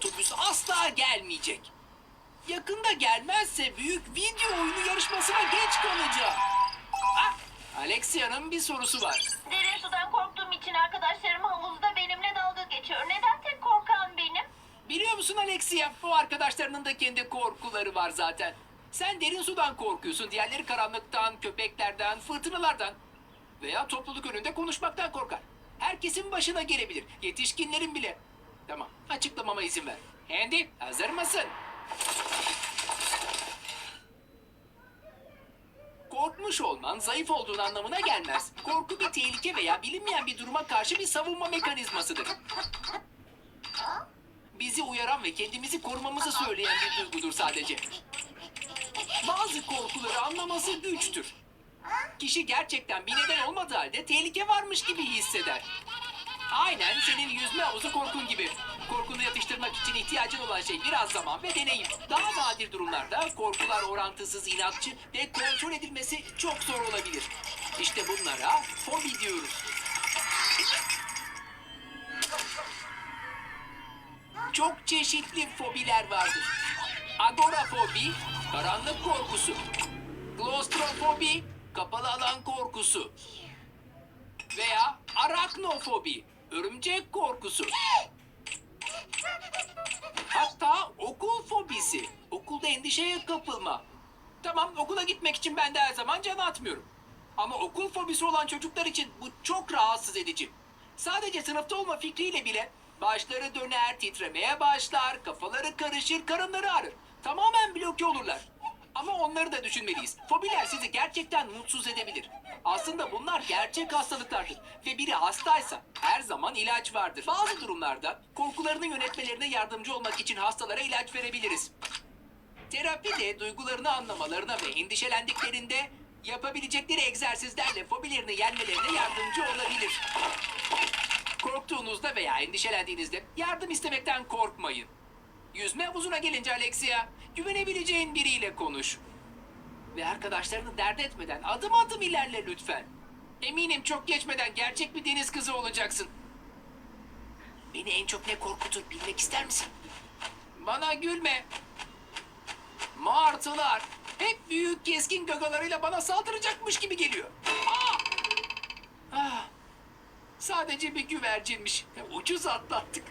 otobüs asla gelmeyecek. Yakında gelmezse büyük video oyunu yarışmasına geç kalacağım. Ah, Alexia'nın bir sorusu var. Derin sudan korktuğum için arkadaşlarım havuzda benimle dalga geçiyor. Neden tek korkan benim? Biliyor musun Alexia? Bu arkadaşlarının da kendi korkuları var zaten. Sen derin sudan korkuyorsun. Diğerleri karanlıktan, köpeklerden, fırtınalardan. Veya topluluk önünde konuşmaktan korkar. Herkesin başına gelebilir. Yetişkinlerin bile. Tamam, açıklamama izin ver. Andy, hazır mısın? Korkmuş olman zayıf olduğun anlamına gelmez. Korku bir tehlike veya bilinmeyen bir duruma karşı bir savunma mekanizmasıdır. Bizi uyaran ve kendimizi korumamızı söyleyen bir duygudur sadece. Bazı korkuları anlaması güçtür. Kişi gerçekten bir neden olmadığı halde tehlike varmış gibi hisseder. Aynen senin yüzme havuzu korkun gibi. Korkunu yatıştırmak için ihtiyacın olan şey biraz zaman ve deneyim. Daha nadir durumlarda korkular orantısız inatçı ve kontrol edilmesi çok zor olabilir. İşte bunlara fobi diyoruz. Çok çeşitli fobiler vardır. Agorafobi, karanlık korkusu. Klostrofobi, kapalı alan korkusu. Veya araknofobi, örümcek korkusu. Hatta okul fobisi, okulda endişeye kapılma. Tamam okula gitmek için ben de her zaman can atmıyorum. Ama okul fobisi olan çocuklar için bu çok rahatsız edici. Sadece sınıfta olma fikriyle bile başları döner, titremeye başlar, kafaları karışır, karınları ağrır. Tamamen bloke olurlar. Ama onları da düşünmeliyiz. Fobiler sizi gerçekten mutsuz edebilir. Aslında bunlar gerçek hastalıklardır. Ve biri hastaysa her zaman ilaç vardır. Bazı durumlarda korkularını yönetmelerine yardımcı olmak için hastalara ilaç verebiliriz. Terapi de duygularını anlamalarına ve endişelendiklerinde yapabilecekleri egzersizlerle fobilerini yenmelerine yardımcı olabilir. Korktuğunuzda veya endişelendiğinizde yardım istemekten korkmayın. Yüzme havuzuna gelince Alexia, güvenebileceğin biriyle konuş. Ve arkadaşlarını dert etmeden adım adım ilerle lütfen. Eminim çok geçmeden gerçek bir deniz kızı olacaksın. Beni en çok ne korkutur bilmek ister misin? Bana gülme. Martılar hep büyük keskin gagalarıyla bana saldıracakmış gibi geliyor. Aa! Ah! Sadece bir güvercinmiş. Ucuz atlattık.